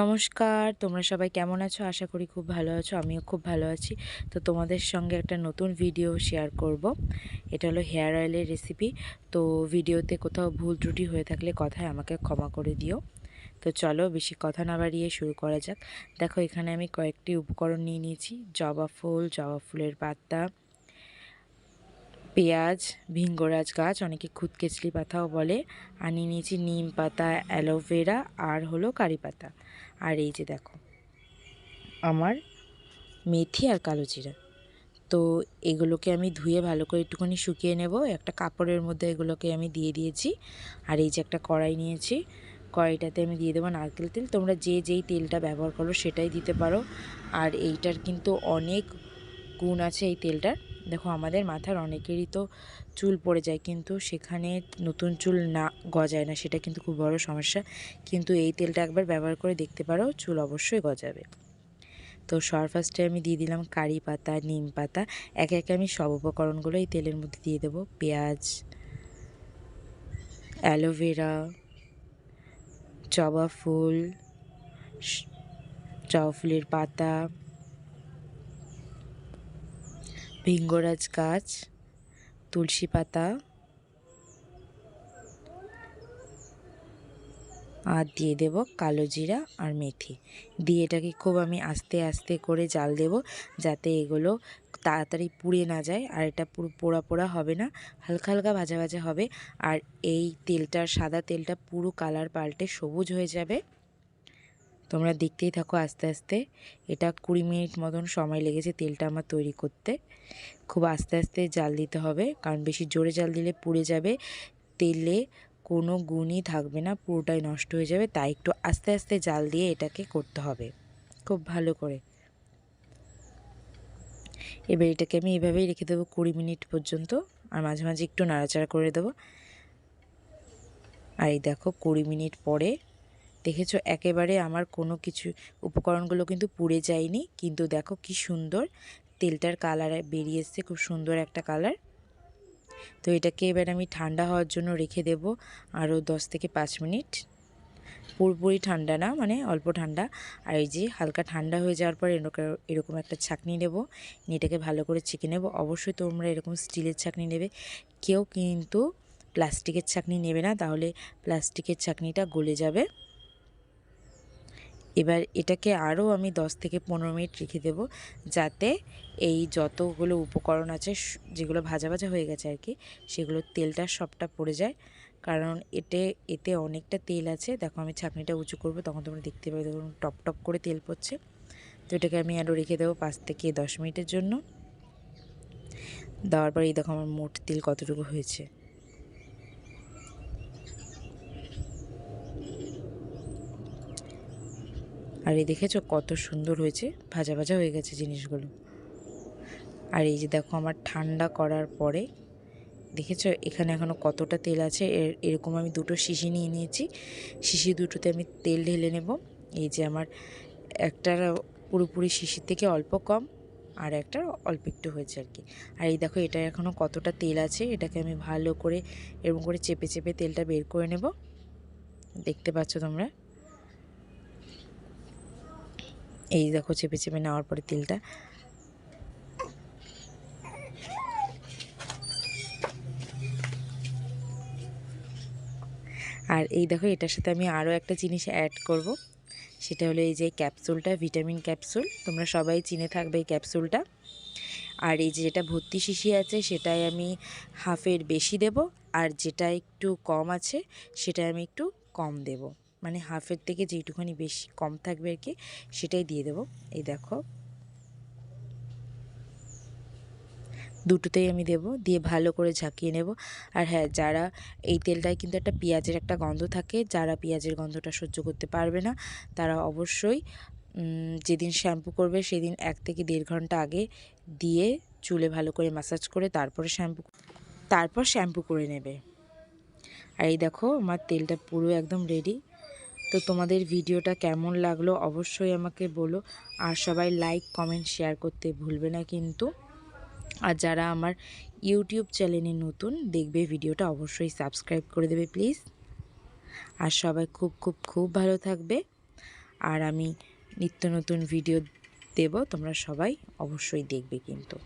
নমস্কার, তোমরা সবাই কেমন আছো? আশা করি খুব ভালো আছো, আমিও খুব ভালো আছি। তো তোমাদের সঙ্গে একটা নতুন ভিডিও শেয়ার করব। এটা হলো হেয়ার অয়েলের রেসিপি তো ভিডিওতে কোথাও ভুল ত্রুটি হয়ে থাকলে কথায় আমাকে ক্ষমা করে দিও। তো চলো বেশি কথা না বাড়িয়ে শুরু করা যাক। দেখো এখানে আমি কয়েকটি উপকরণ নিয়ে নিয়েছি। জবা ফুল, জবা ফুলের পাতা পেঁয়াজ, ভিঙ্গরাজ গাছ, অনেকে খুদকেচলি পাতাও বলে। আর নিয়ে নিয়েছি নিম পাতা অ্যালোভেরা আর হলো কারি পাতা। আর এই যে দেখো, আমার মেথি আর কালো জিরা। তো এগুলোকে আমি ধুয়ে ভালো করে একটুখানি শুকিয়ে নেব। একটা কাপড়ের মধ্যে এগুলোকে আমি দিয়ে দিয়েছি। আর এই যে একটা কড়াই নিয়েছি। কড়াইটাতে আমি দিয়ে দেবো নারকেল তেল। তোমরা যে যেই তেলটা ব্যবহার করো সেটাই দিতে পারো। আর এইটার কিন্তু অনেক গুণ আছে এই তেলটার। দেখো, আমাদের মাথার অনেকেরই তো চুল পড়ে যায়, কিন্তু সেখানে নতুন চুল না গজায় না, সেটা কিন্তু খুব বড় সমস্যা। কিন্তু এই তেলটা একবার ব্যবহার করে দেখতে পারো, চুল অবশ্যই গজাবে। তো সর ফার্স্টে আমি দিয়ে দিলাম কারি পাতা, নিম পাতা। একে একে আমি সব উপকরণগুলো এই তেলের মধ্যে দিয়ে দেবো। পেঁয়াজ, অ্যালোভেরা, জবা ফুল জবা ফুলের পাতা ভিঙ্গরাজ গাছ, তুলসী পাতা, আর দিয়ে দেব কালো জিরা আর মেথি। দিয়ে এটাকে খুব আমি আস্তে আস্তে করে জাল দেব যাতে এগুলো তাড়াতাড়ি পুড়ে না যায় আর এটা পুরো পোড়া পোড়া হবে না, হালকা হালকা ভাজা ভাজা হবে। আর এই তেলটার সাদা তেলটা পুরো কালার পাল্টে সবুজ হয়ে যাবে। তোমরা দেখতেই থাকো আস্তে আস্তে। এটা কুড়ি মিনিট মতন সময় লেগেছে তেলটা আমার তৈরি করতে। খুব আস্তে আস্তে জাল দিতে হবে, কারণ বেশি জোরে জাল দিলে পুড়ে যাবে। তেলে কোনো গুণই থাকবে না, পুরোটাই নষ্ট হয়ে যাবে, তাই একটু আস্তে আস্তে জাল দিয়ে এটাকে করতে হবে। খুব ভালো করে। এবার এটাকে আমি এভাবেই রেখে দেবো কুড়ি মিনিট পর্যন্ত, আর মাঝে মাঝে একটু নাড়াচাড়া করে দেবো। আর এই দেখো কুড়ি মিনিট পরে দেখেছ, একেবারে আমার কোনো কিছু, উপকরণগুলো কিন্তু পুড়ে যায়নি, কিন্তু দেখো কি সুন্দর, তেলটার কালার বেরিয়ে এসছে, খুব সুন্দর একটা কালার তো এটাকে এবার আমি ঠান্ডা হওয়ার জন্য রেখে দেব আরও দশ থেকে পাঁচ মিনিট। পুরোপুরি ঠান্ডা না মানে অল্প ঠান্ডা। আর এই যে হালকা ঠান্ডা হয়ে যাওয়ার পর এরকম একটা ছাকনি নেব এটাকে ভালো করে ছেঁকে নেব। অবশ্যই তোমরা এরকম স্টিলের ছাকনি নেবে। কেউ কিন্তু প্লাস্টিকের ছাকনি নেবে না, তাহলে প্লাস্টিকের ছাকনিটা গলে যাবে। এবার এটাকে আরও আমি 10 থেকে পনেরো মিনিট রেখে দেব যাতে এই যতগুলো উপকরণ আছে যেগুলো ভাজা ভাজা হয়ে গেছে আর কি, সেগুলো তেলটা সবটা পড়ে যায়। কারণ এতে এতে অনেকটা তেল আছে। দেখো আমি ছাঁকনিটা উঁচু করব, তখন তোমরা দেখতে পাবে দেখুন টপ টপ করে তেল পড়ছে। তো এটাকে আমি আরও রেখে দেবো পাঁচ থেকে দশ মিনিটের জন্য। দেওয়ার পরে এই দেখো আমার মোট তেল কতটুকু হয়েছে। আর এই দেখেছ কত সুন্দর হয়েছে, ভাজা ভাজা হয়ে গেছে জিনিসগুলো। আর এই যে দেখো আমার ঠান্ডা করার পরে, দেখেছ এখানে এখনও কতটা তেল আছে এরকম আমি দুটো শিশি নিয়ে নিয়েছি, শিশি দুটোতে আমি তেল ঢেলে নেব। এই যে আমার একটা পুরোপুরি শিশির থেকে অল্প কম আর একটা অল্প একটু হয়েছে আর কি। আর এই দেখো এটা এখনও কতটা তেল আছে, এটাকে আমি ভালো করে এরকম করে চেপে চেপে তেলটা বের করে নেব। দেখতে পাচ্ছ তোমরা? এই দেখো চেপে চেপে নেওয়ার পরে তেলটা। আর এই দেখো, এটার সাথে আমি আরও একটা জিনিস অ্যাড করব। সেটা হলো এই যে ক্যাপসুলটা ভিটামিন ক্যাপসুল তোমরা সবাই চিনে থাকবে এই ক্যাপসুলটা আর এই যেটা ভর্তি শিশি আছে, সেটাই আমি হাফের বেশি দেব। আর যেটা একটু কম আছে সেটা আমি একটু কম দেবো। মানে হাফের থেকে যেইটুখানি বেশি কম থাকবে আর কি, সেটাই দিয়ে দেবো। এই দেখো। দুটোতেই আমি দেব, দিয়ে ভালো করে ঝাঁকিয়ে নেব। আর হ্যাঁ যারা এই তেলটায় কিন্তু একটা পেঁয়াজের একটা গন্ধ থাকে, যারা পেঁয়াজের গন্ধটা সহ্য করতে পারবে না, তারা অবশ্যই যেদিন শ্যাম্পু করবে সেদিন এক থেকে দেড় ঘণ্টা আগে দিয়ে চুলে ভালো করে ম্যাসাজ করে তারপরে শ্যাম্পু তারপর শ্যাম্পু করে নেবে। আর এই দেখো, আমার তেলটা পুরো একদম রেডি তো তোমাদের ভিডিওটা কেমন লাগল অবশ্যই আমাকে বলো। আর সবাই লাইক কমেন্ট শেয়ার করতে ভুলবে না কিন্তু। আর যারা আমার ইউটিউব চ্যানেলে নতুন, দেখবে ভিডিওটা অবশ্যই সাবস্ক্রাইব করে দেবে প্লিজ আর সবাই খুব খুব খুব ভালো থাকবে। আর আমি নিত্য নতুন ভিডিও দেব, তোমরা সবাই অবশ্যই দেখবে কিন্তু।